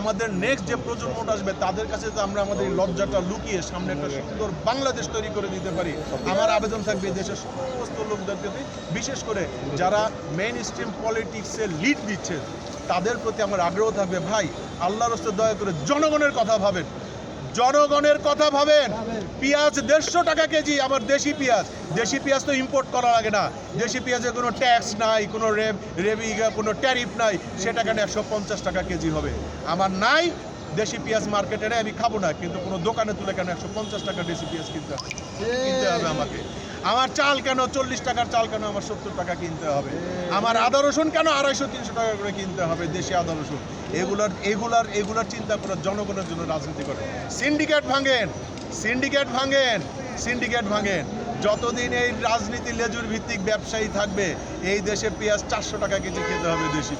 আমাদের নেক্সট যে প্রজন্মটা আসবে, তাদের কাছে আমরা আমাদের লজ্জাটা লুকিয়ে সামনে একটা সুন্দর বাংলাদেশ তৈরি করে দিতে পারি, আমার আবেদন থাকবে দেশের সমস্ত লোকদের প্রতি বিশেষ করে যারা মেইন স্ট্রিম পলিটিক্সে লিড দিচ্ছে, তাদের প্রতি আমার আগ্রহ থাকবে। ভাই, আল্লাহর দয়া করে জনগণের কথা ভাবেন। জনগণের কথা ভাবেন। পেঁয়াজ দেড়শো টাকা কেজি আমার দেশি পেঁয়াজ। দেশি পেঁয়াজ তো ইম্পোর্ট করা লাগে না। দেশি পেঁয়াজে কোনো ট্যাক্স নাই, কোনো রেভ রেভি কোনো ট্যারিফ নাই। সেটা কেন একশো পঞ্চাশ টাকা কেজি হবে। আমার নাই, দেশি পেঁয়াজ মার্কেটে নেই, আমি খাব না। কিন্তু কোনো দোকানে তুলে কেন একশো পঞ্চাশ টাকা দেশি পেঁয়াজ কিনতে হবে কিনতে হবে আমাকে। আমার চাল কেন, চল্লিশ টাকার চাল কেন আমার সত্তর টাকা কিনতে হবে? আমার আদা, রসুন কেন আড়াইশো, তিনশো টাকা করে কিনতে হবে দেশি আদা, রসুন? এগুলার এগুলার এগুলার চিন্তা করে জনগণের জন্য রাজনীতি করে। সিন্ডিকেট ভাঙেন সিন্ডিকেট ভাঙেন সিন্ডিকেট ভাঙেন। যতদিন এই রাজনীতি লেজুর ভিত্তিক ব্যবসায়ী থাকবে, এই দেশে পেঁয়াজ চারশো টাকা কেজি খেতে হবে দেশি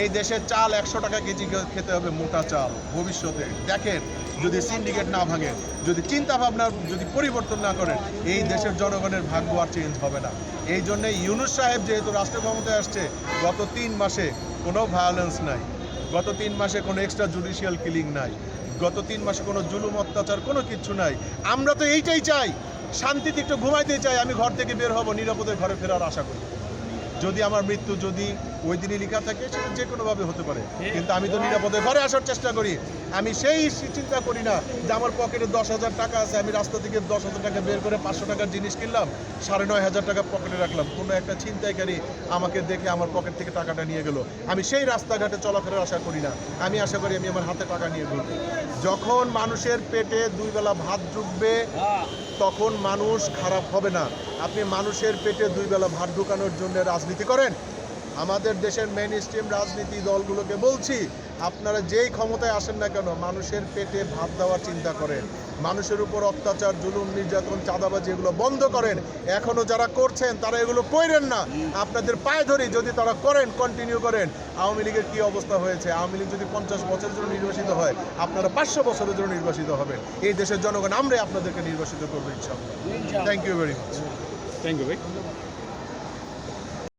এই দেশের চাল একশো টাকা কেজি খেতে হবে মোটা চাল ভবিষ্যতে। দেখেন, যদি সিন্ডিকেট না ভাঙে, যদি চিন্তা ভাবনা যদি পরিবর্তন না করেন, এই দেশের জনগণের ভাগ্য আর চেঞ্জ হবে না। এই জন্য ইউনুস সাহেব যেহেতু রাষ্ট্র ক্ষমতায় আসছে, গত তিন মাসে কোনো ভায়োলেন্স নাই। গত তিন মাসে কোনো এক্সট্রা জুডিশিয়াল কিলিং নাই। গত তিন মাসে কোনো জুলুম, অত্যাচার, কোনো কিচ্ছু নাই। আমরা তো এইটাই চাই। শান্তিতে একটু ঘুমাইতে চাই, আমি ঘর থেকে বের হব, নিরাপদে ঘরে ফেরার আশা করি। যদি আমার মৃত্যু যদি ওই দিনই লেখা থাকে সেটা যে কোনোভাবে হতে পারে। কিন্তু আমি তো নিরাপদে ঘরে আসার চেষ্টা করি। আমি সেই চিন্তা করি না যে আমার পকেটে দশ হাজার টাকা আছে আমি রাস্তা থেকে দশ হাজার টাকা বের করে পাঁচশো টাকার জিনিস কিনলাম সাড়ে নয় হাজার টাকা পকেটে রাখলাম। কোনো একটা ছিনতাইকারী আমাকে দেখে আমার পকেট থেকে টাকাটা নিয়ে গেল। আমি সেই রাস্তাঘাটে চলাফেরার আশা করি না। আমি আশা করি আমি আমার হাতে টাকা নিয়ে ঘুরবো। যখন মানুষের পেটে দুই বেলা ভাত ঢুকবে তখন মানুষ খারাপ হবে না। আপনি মানুষের পেটে দুই বেলা ভাত ঢুকানোর জন্য রাজনীতি করেন? আমাদের দেশের মেন স্ট্রিম রাজনীতি দলগুলোকে বলছি আপনারা যেই ক্ষমতায় আসেন না কেন মানুষের পেটে ভাত দেওয়ার চিন্তা করেন। মানুষের উপর অত্যাচার জুলুম নির্যাতন চাঁদাবাজি এগুলো বন্ধ করেন। এখনও যারা করছেন তারা এগুলো করেন না। আপনাদের পায়ে ধরি যদি তারা করেন কন্টিনিউ করেন। আওয়ামী লীগের কী অবস্থা হয়েছে? আওয়ামী লীগ যদি পঞ্চাশ বছরের জন্য নির্বাচিত হয় আপনারা পাঁচশো বছরের জন্য নির্বাচিত হবেন। এই দেশের জনগণ আমরাই আপনাদেরকে নির্বাচিত করব ইনশাআল্লাহ। Thank you very much thank you ভাই।